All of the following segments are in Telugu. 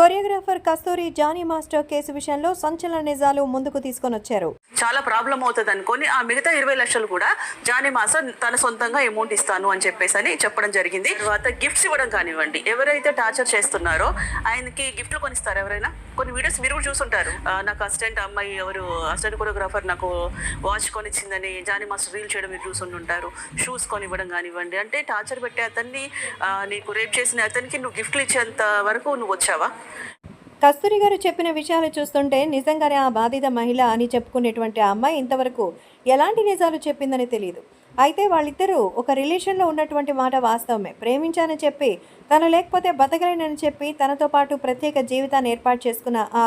Choreographer Kasturi Jani master case విషయంలో సంచలన నిజాలు ముందుకు తీసుకొని వచ్చారు. చాలా ప్రాబ్లం అవుతుంది అనుకొని ఆ మిగతా ఇరవై లక్షలు కూడా జానీ మాస్టర్ తన సొంతంగా అమౌంట్ ఇస్తాను అని చెప్పేసి అని చెప్పడం జరిగింది. తర్వాత గిఫ్ట్స్ ఇవ్వడం కానివ్వండి ఎవరైతే టార్చర్ చేస్తున్నారో ఆయనకి గిఫ్ట్లు కొనిస్తారు ఎవరైనా? కొన్ని వీడియోస్ మీరు కూడా చూసుంటారు. నాకు అసిస్టెంట్ అమ్మాయి ఎవరు అసిస్టెంట్ కొరియోగ్రాఫర్ నాకు వాచ్ కొనిచ్చిందని జానీ మాస్టర్ రీల్ చేయడం మీరు చూసుంటారు షూస్ కొనివ్వడం కానివ్వండి అంటే టార్చర్ పెట్టే అతన్ని నీకు రేప్ చేసిన అతనికి నువ్వు గిఫ్ట్లు ఇచ్చేంత వరకు నువ్వు వచ్చావా? కస్తూరి గారు చెప్పిన విషయాలు చూస్తుంటే నిజంగానే ఆ బాధిత మహిళ అని చెప్పుకునేటువంటి ఆ అమ్మాయి ఇంతవరకు ఎలాంటి నిజాలు చెప్పిందని తెలియదు అయితే వాళ్ళిద్దరూ ఒక రిలేషన్లో ఉన్నటువంటి మాట వాస్తవమే. ప్రేమించానని చెప్పి తను లేకపోతే బతకలేనని చెప్పి తనతో పాటు ప్రత్యేక జీవితాన్ని ఏర్పాటు చేసుకున్న ఆ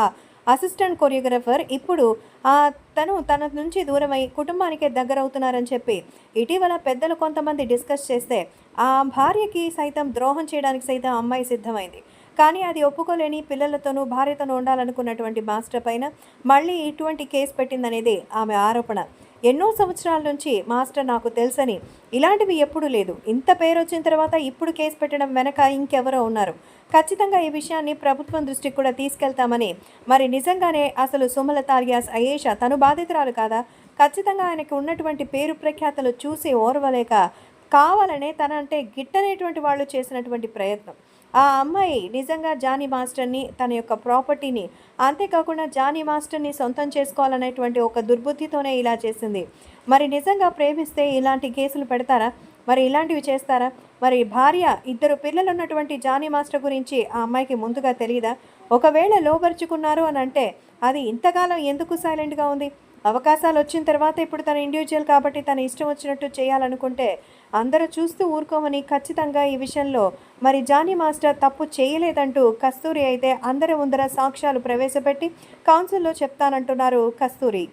అసిస్టెంట్ కొరియోగ్రాఫర్ ఇప్పుడు ఆ తను తన నుంచి దూరమై కుటుంబానికే దగ్గరవుతున్నారని చెప్పి ఇటీవల పెద్దలు కొంతమంది డిస్కస్ చేస్తే ఆ భార్యకి సైతం ద్రోహం చేయడానికి సైతం అమ్మాయి సిద్ధమైంది. కానీ అది ఒప్పుకోలేని పిల్లలతోనూ భార్యతోనూ ఉండాలనుకున్నటువంటి మాస్టర్ పైన మళ్ళీ ఇటువంటి కేసు పెట్టిందనేది ఆమె ఆరోపణ. ఎన్నో సంవత్సరాల నుంచి మాస్టర్ నాకు తెలుసని ఇలాంటివి ఎప్పుడూ లేదు. ఇంత పేరు వచ్చిన తర్వాత ఇప్పుడు కేసు పెట్టడం వెనక ఇంకెవరో ఉన్నారు. ఖచ్చితంగా ఈ విషయాన్ని ప్రభుత్వం దృష్టికి కూడా తీసుకెళ్తామని మరి నిజంగానే అసలు సుమలత అలియాస్ అయేషా తను బాధితురాలు కాదా? ఖచ్చితంగా ఆయనకు ఉన్నటువంటి పేరు ప్రఖ్యాతలు చూసి ఓర్వలేక కావాలనే తన అంటే గిట్టనేటువంటి వాళ్ళు చేసినటువంటి ప్రయత్నం. ఆ అమ్మాయి నిజంగా జానీ మాస్టర్ని తన యొక్క ప్రాపర్టీని అంతేకాకుండా జానీ మాస్టర్ని సొంతం చేసుకోవాలనేటువంటి ఒక దుర్బుద్ధితోనే ఇలా చేసింది. మరి నిజంగా ప్రేమిస్తే ఇలాంటి కేసులు పెడతారా? మరి ఇలాంటివి చేస్తారా? మరి భార్య ఇద్దరు పిల్లలు ఉన్నటువంటి జానీ మాస్టర్ గురించి ఆ అమ్మాయికి ముందుగా తెలియదా ఒకవేళ లోపరుచుకున్నారు అని అంటే అది ఇంతకాలం ఎందుకు సైలెంట్గా ఉంది? అవకాశాలు వచ్చిన తర్వాత ఇప్పుడు తన ఇండివిజువల్ కాబట్టి తన ఇష్టం వచ్చినట్టు చేయాలనుకుంటే అందరూ చూస్తూ ఊరుకోమని ఖచ్చితంగా ఈ విషయంలో మరి జానీ మాస్టర్ తప్పు చేయలేదంటూ కస్తూరి అయితే అందరి ముందర సాక్ష్యాలు ప్రవేశపెట్టి కౌన్సిల్లో చెప్తానంటున్నారు కస్తూరి.